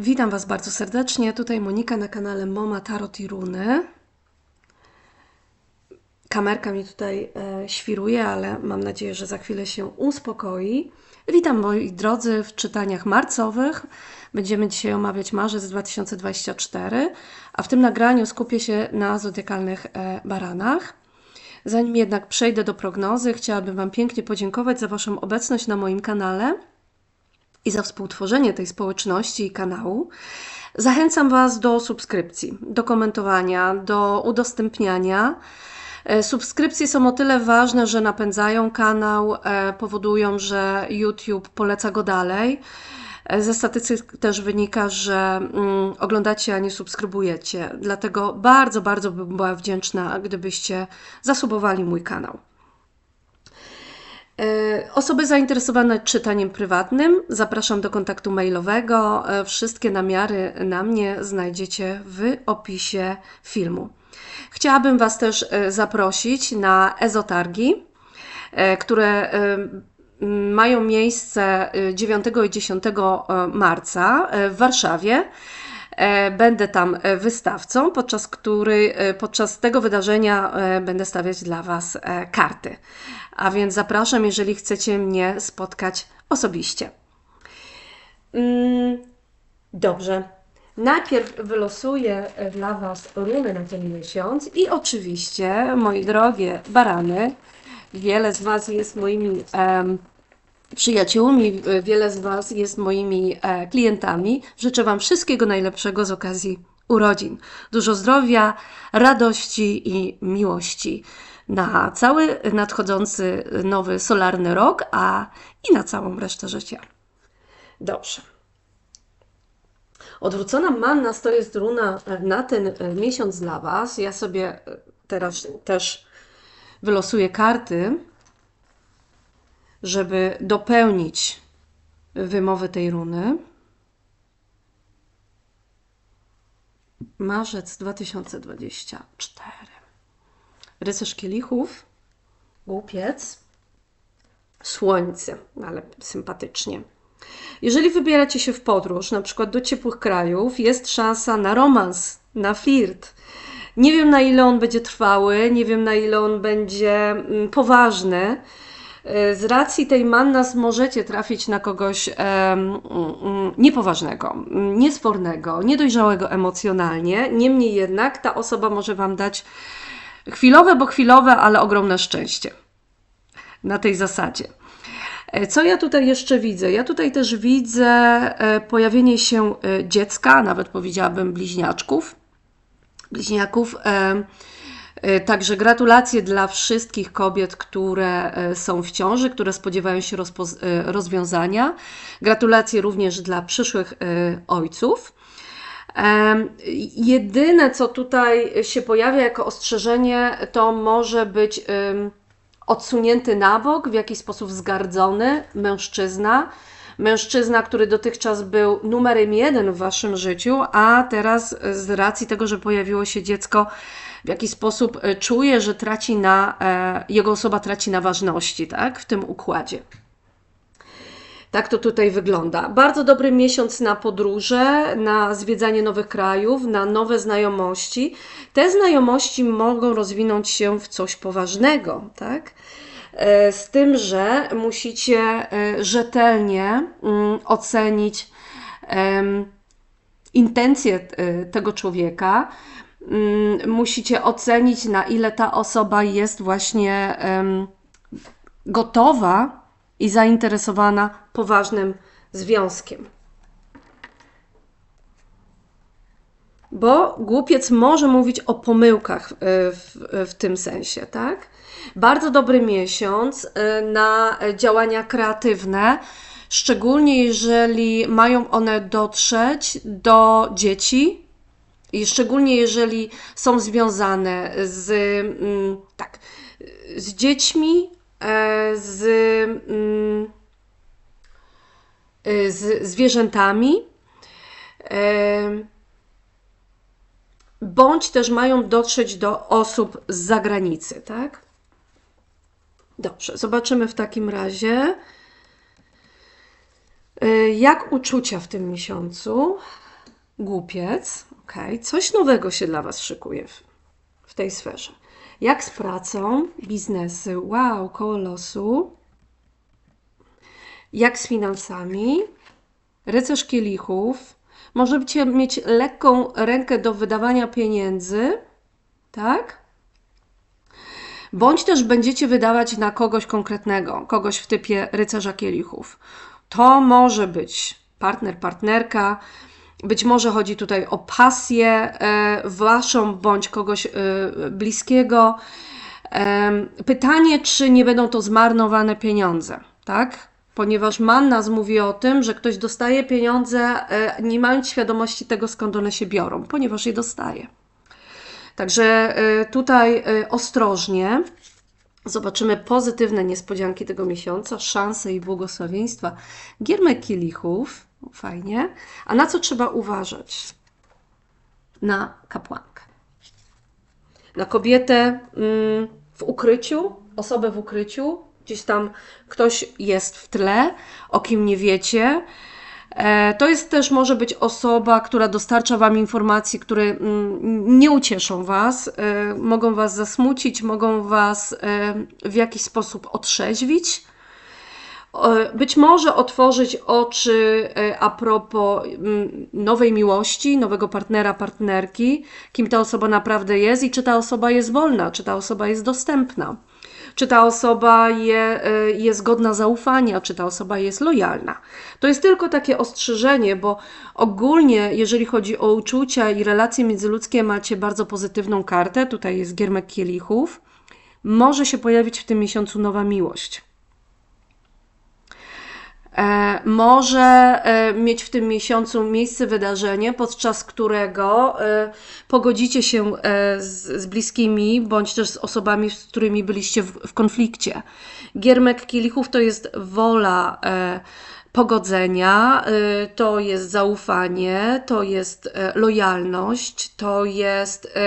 Witam Was bardzo serdecznie. Tutaj Monika na kanale Moma Tarot i Runy. Kamerka mi tutaj e, świruje, ale mam nadzieję, że za chwilę się uspokoi. Witam moi drodzy w czytaniach marcowych. Będziemy dzisiaj omawiać marzec 2024, a w tym nagraniu skupię się na zodiakalnych e, baranach. Zanim jednak przejdę do prognozy, chciałabym Wam pięknie podziękować za Waszą obecność na moim kanale i za współtworzenie tej społeczności i kanału. Zachęcam Was do subskrypcji, do komentowania, do udostępniania. E, Subskrypcje są o tyle ważne, że napędzają kanał, e, powodują, że YouTube poleca go dalej. E, Ze statystyk też wynika, że mm, oglądacie, a nie subskrybujecie. Dlatego bardzo, bardzo bym była wdzięczna, gdybyście zasubowali mój kanał. E, Osoby zainteresowane czytaniem prywatnym zapraszam do kontaktu mailowego. E, Wszystkie namiary na mnie znajdziecie w opisie filmu. Chciałabym Was też e, zaprosić na ezotargi, które mają miejsce e, 9 i 10 marca w Warszawie. Będę tam wystawcą, podczas, który, podczas tego wydarzenia będę stawiać dla Was karty. A więc zapraszam, jeżeli chcecie mnie spotkać osobiście. Mm, Dobrze. Najpierw wylosuję e, dla Was runy na ten miesiąc i oczywiście, moi drogie barany, wiele z Was jest moimi em, przyjaciółmi, e, wiele z Was jest moimi e, klientami. Życzę Wam wszystkiego najlepszego z okazji urodzin. Dużo zdrowia, radości i miłości na cały nadchodzący nowy solarny rok, a i na całą resztę życia. Dobrze. Odwrócona manna to jest runa na ten miesiąc dla Was. Ja sobie e, teraz też wylosuję karty, żeby dopełnić wymowę tej runy. Marzec 2024. Rycerz kielichów, głupiec, słońce, ale sympatycznie. Jeżeli wybieracie się w podróż, na przykład do ciepłych krajów, jest szansa na romans, na flirt. Nie wiem na ile on będzie trwały, nie wiem na ile on będzie mm, poważny. Y, Z racji tej mannas możecie trafić na kogoś mm, mm, niepoważnego, niespornego, niedojrzałego emocjonalnie. Niemniej jednak ta osoba może Wam dać chwilowe, bo chwilowe, ale ogromne szczęście. Na tej zasadzie. E, Co ja tutaj jeszcze widzę? Ja tutaj też widzę e, pojawienie się e, dziecka, nawet powiedziałabym bliźniaczków, bliźniaków. Także gratulacje dla wszystkich kobiet, które są w ciąży, które spodziewają się rozwiązania. Gratulacje również dla przyszłych ojców. Jedyne, co tutaj się pojawia jako ostrzeżenie, to może być odsunięty na bok, w jakiś sposób wzgardzony mężczyzna. Mężczyzna, który dotychczas był numerem jeden w waszym życiu, a teraz z racji tego, że pojawiło się dziecko, w jakiś sposób e, czuje, że traci na, e, jego osoba traci na ważności, tak, w tym układzie. Tak to tutaj wygląda. Bardzo dobry miesiąc na podróże, na zwiedzanie nowych krajów, na nowe znajomości. Te znajomości mogą rozwinąć się w coś poważnego, tak? E, Z tym, że musicie e, rzetelnie mm, ocenić intencje e, tego człowieka. Mm, Musicie ocenić, na ile ta osoba jest właśnie gotowa i zainteresowana poważnym związkiem. Bo głupiec może mówić o pomyłkach y, w, w tym sensie, tak? Bardzo dobry miesiąc y, na działania kreatywne, szczególnie jeżeli mają one dotrzeć do dzieci i szczególnie jeżeli są związane z, mm, tak, z dziećmi, z, mm, e, z zwierzętami, e, bądź też mają dotrzeć do osób z zagranicy, tak? Dobrze, zobaczymy w takim razie, e, jak uczucia w tym miesiącu. Głupiec, ok. Coś nowego się dla Was szykuje w, w tej sferze. Jak z pracą, biznesy, wow, koło losu. Jak z finansami, rycerz kielichów. Możecie mieć lekką rękę do wydawania pieniędzy, tak? Bądź też będziecie wydawać na kogoś konkretnego, kogoś w typie rycerza kielichów. To może być partner, partnerka, być może chodzi tutaj o pasję e, waszą bądź kogoś e, bliskiego. E, pytanie, czy nie będą to zmarnowane pieniądze, tak? Ponieważ Mannas mówi o tym, że ktoś dostaje pieniądze, nie mając świadomości tego, skąd one się biorą, ponieważ je dostaje. Także tutaj ostrożnie. Zobaczymy pozytywne niespodzianki tego miesiąca, szanse i błogosławieństwa. Giermek kielichów Fajnie. A na co trzeba uważać? Na kapłankę. Na kobietę mm, w ukryciu, osobę w ukryciu, gdzieś tam ktoś jest w tle, o kim nie wiecie. E, to jest też może być osoba, która dostarcza Wam informacji, które mm, nie ucieszą Was, e, mogą Was zasmucić, mogą Was e, w jakiś sposób otrzeźwić. Być może otworzyć oczy a propos mm, nowej miłości, nowego partnera, partnerki, kim ta osoba naprawdę jest i czy ta osoba jest wolna, czy ta osoba jest dostępna, czy ta osoba je, e, jest godna zaufania, czy ta osoba jest lojalna. To jest tylko takie ostrzeżenie, bo ogólnie, jeżeli chodzi o uczucia i relacje międzyludzkie, macie bardzo pozytywną kartę. Tutaj jest giermek kielichów. Może się pojawić w tym miesiącu nowa miłość może e, mieć w tym miesiącu miejsce wydarzenie, podczas którego e, pogodzicie się z, z bliskimi bądź też z osobami, z którymi byliście w, w konflikcie. Giermek kielichów to jest wola pogodzenia, to jest zaufanie, to jest lojalność, to jest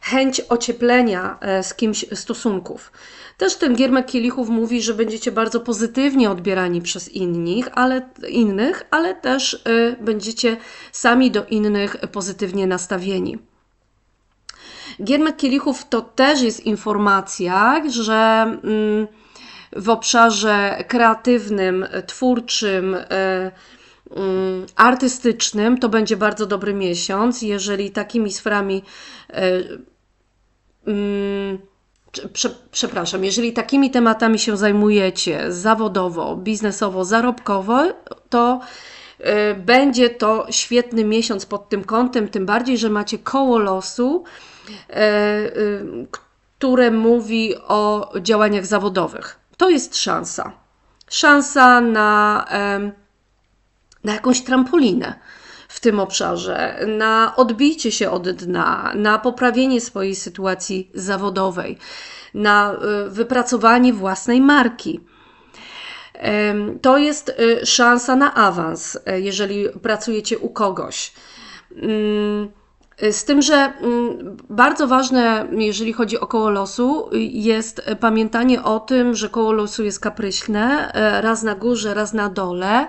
chęć ocieplenia z kimś stosunków. Też ten giermek kielichów mówi, że będziecie bardzo pozytywnie odbierani przez innych, ale, innych, ale też y, będziecie sami do innych pozytywnie nastawieni. Giermek kielichów to też jest informacja, że mm, w obszarze kreatywnym, twórczym, y, mm, artystycznym to będzie bardzo dobry miesiąc, jeżeli takimi sferami y, mm, przepraszam, jeżeli takimi tematami się zajmujecie zawodowo, biznesowo, zarobkowo, to y, będzie to świetny miesiąc pod tym kątem, tym bardziej, że macie koło losu, y, y, które mówi o działaniach zawodowych. To jest szansa. Szansa na, na jakąś trampolinę w tym obszarze, na odbicie się od dna, na poprawienie swojej sytuacji zawodowej, na y, wypracowanie własnej marki. To jest y, szansa na awans, y, jeżeli pracujecie u kogoś. Mm, z tym, że mm, bardzo ważne, jeżeli chodzi o koło losu, jest pamiętanie o tym, że koło losu jest kapryśne, raz na górze, raz na dole.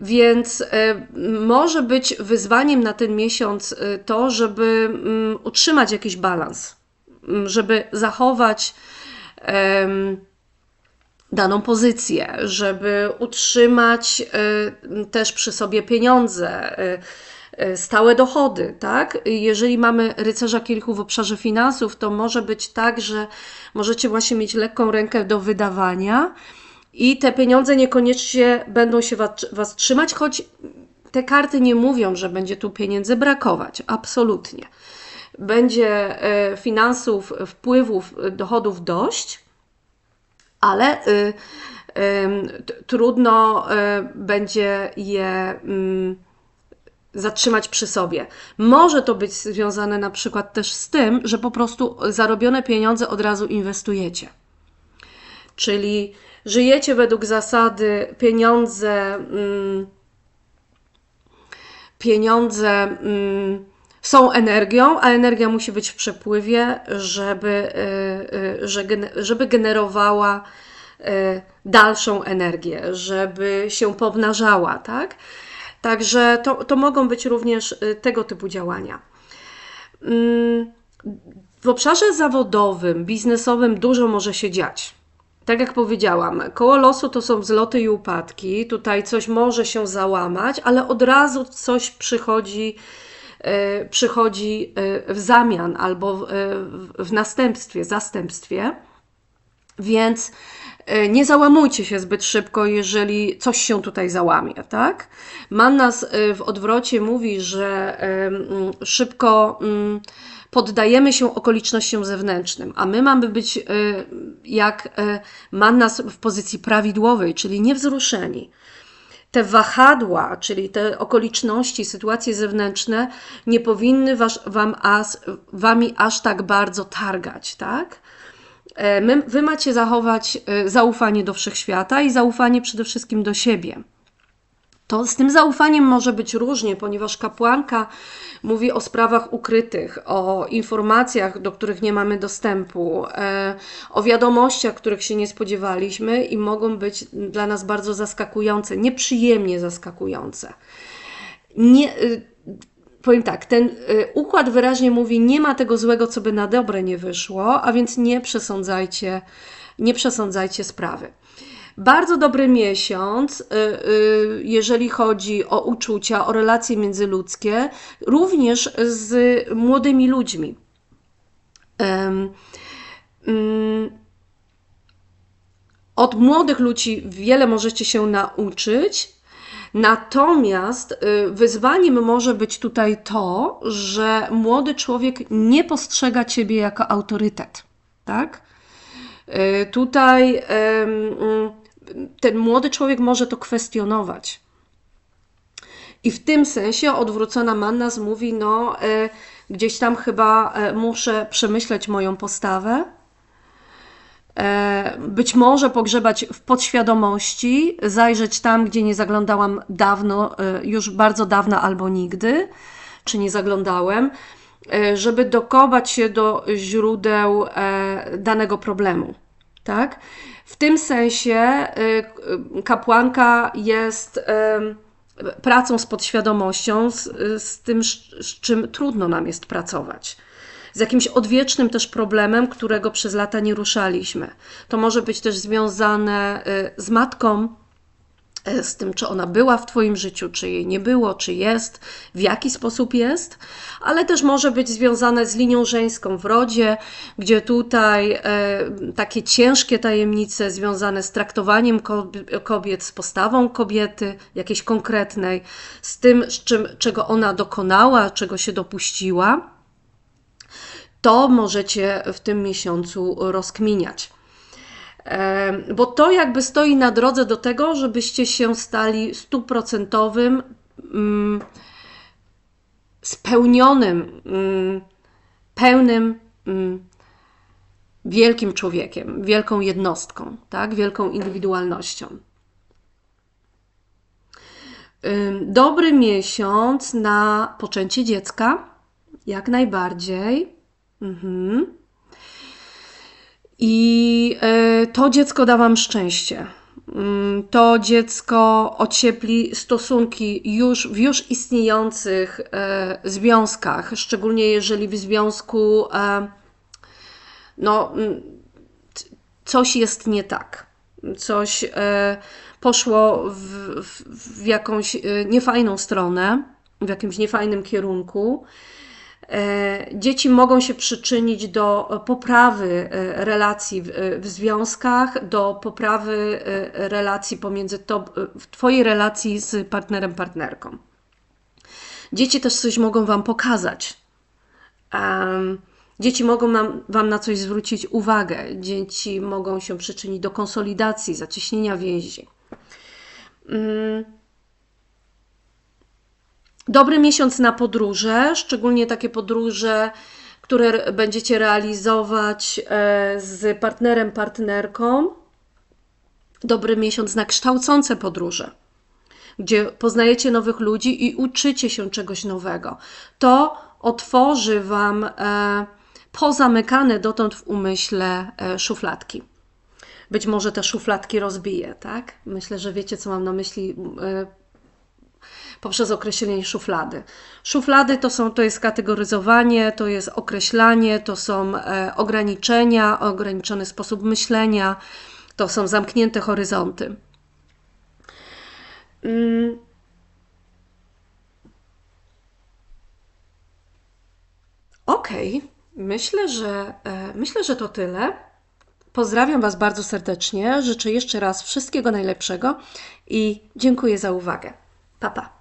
Więc e, może być wyzwaniem na ten miesiąc e, to, żeby mm, utrzymać jakiś balans, mm, żeby zachować daną pozycję, żeby utrzymać e, też przy sobie pieniądze, stałe dochody, tak? Jeżeli mamy rycerza kilku w obszarze finansów, to może być tak, że możecie właśnie mieć lekką rękę do wydawania, i te pieniądze niekoniecznie będą się was, was trzymać, choć te karty nie mówią, że będzie tu pieniędzy brakować. Absolutnie. Będzie e, finansów, wpływów, dochodów dość, ale y, trudno y, będzie je mm, zatrzymać przy sobie. Może to być związane na przykład też z tym, że po prostu zarobione pieniądze od razu inwestujecie. Czyli żyjecie według zasady pieniądze, mm, pieniądze mm, są energią, a energia musi być w przepływie, żeby, y, y, żeby generowała y, dalszą energię, żeby się pomnażała, tak? Także to, to mogą być również tego typu działania. Mm, W obszarze zawodowym, biznesowym dużo może się dziać. Tak jak powiedziałam, koło losu to są wzloty i upadki. Tutaj coś może się załamać, ale od razu coś przychodzi, e, przychodzi e, w zamian albo w, e, następstwie, zastępstwie. Więc nie załamujcie się zbyt szybko, jeżeli coś się tutaj załamie, tak? Mannas w odwrocie mówi, że szybko mm, poddajemy się okolicznościom zewnętrznym, a my mamy być e, jak e, Mannas w pozycji prawidłowej, czyli niewzruszeni te wahadła, czyli te okoliczności, sytuacje zewnętrzne nie powinny was, wam as, wami aż tak bardzo targać, tak? E, My, wy macie zachować e, zaufanie do wszechświata i zaufanie przede wszystkim do siebie. To z tym zaufaniem może być różnie, ponieważ kapłanka mówi o sprawach ukrytych, o informacjach, do których nie mamy dostępu, e, o wiadomościach, których się nie spodziewaliśmy i mogą być dla nas bardzo zaskakujące, nieprzyjemnie zaskakujące. Nie, y, powiem tak, ten y, układ wyraźnie mówi, nie ma tego złego, co by na dobre nie wyszło, a więc nie przesądzajcie, nie przesądzajcie sprawy. Bardzo dobry miesiąc, y, y, jeżeli chodzi o uczucia, o relacje międzyludzkie, również z młodymi ludźmi. Mm, Od młodych ludzi wiele możecie się nauczyć, natomiast y, wyzwaniem może być tutaj to, że młody człowiek nie postrzega ciebie jako autorytet, tak? Tutaj mm, ten młody człowiek może to kwestionować. I w tym sensie odwrócona Mannas mówi: No, e, gdzieś tam chyba e, muszę przemyśleć moją postawę. E, Być może pogrzebać w podświadomości, zajrzeć tam, gdzie nie zaglądałam dawno, już bardzo dawno albo nigdy, czy nie zaglądałem, żeby dokopać się do źródeł danego problemu. Tak? W tym sensie e, k- kapłanka jest pracą z podświadomością, z, z tym, z czym trudno nam jest pracować. Z jakimś odwiecznym też problemem, którego przez lata nie ruszaliśmy. To może być też związane y, z matką, y, z tym, czy ona była w Twoim życiu, czy jej nie było, czy jest, w jaki sposób jest, ale też może być związane z linią żeńską w rodzie, gdzie tutaj e, takie ciężkie tajemnice związane z traktowaniem kob- kobiet, z postawą kobiety, jakiejś konkretnej, z tym, z czym, czego ona dokonała, czego się dopuściła, to możecie w tym miesiącu rozkminiać. Bo to jakby stoi na drodze do tego, żebyście się stali stuprocentowym, mm, spełnionym, mm, pełnym, mm, wielkim człowiekiem, wielką jednostką, tak? wielką indywidualnością. Dobry miesiąc na poczęcie dziecka, jak najbardziej. Mhm. I e, to dziecko da Wam szczęście. Mm, To dziecko ociepli stosunki już w już istniejących e, związkach, szczególnie jeżeli w związku e, no, mm, coś jest nie tak. Coś poszło w, w, w jakąś niefajną stronę, w jakimś niefajnym kierunku. E, Dzieci mogą się przyczynić do poprawy e, relacji w, w związkach, do poprawy e, relacji pomiędzy to, Twojej relacji z partnerem, partnerką. Dzieci też coś mogą Wam pokazać. Dzieci mogą Wam na coś zwrócić uwagę. Dzieci mogą się przyczynić do konsolidacji, zacieśnienia więzi. Dobry miesiąc na podróże, szczególnie takie podróże, które będziecie realizować e, z partnerem, partnerką. Dobry miesiąc na kształcące podróże, gdzie poznajecie nowych ludzi i uczycie się czegoś nowego. To otworzy Wam e, pozamykane dotąd w umyśle e, szufladki. Być może te szufladki rozbije, tak? Myślę, że wiecie, co mam na myśli. Poprzez określenie szuflady. Szuflady to, są, to jest kategoryzowanie, to jest określanie, to są e, ograniczenia, ograniczony sposób myślenia, to są zamknięte horyzonty. Mm. Okay. myślę, że e, myślę, że to tyle. Pozdrawiam Was bardzo serdecznie. Życzę jeszcze raz wszystkiego najlepszego i dziękuję za uwagę. Pa, pa.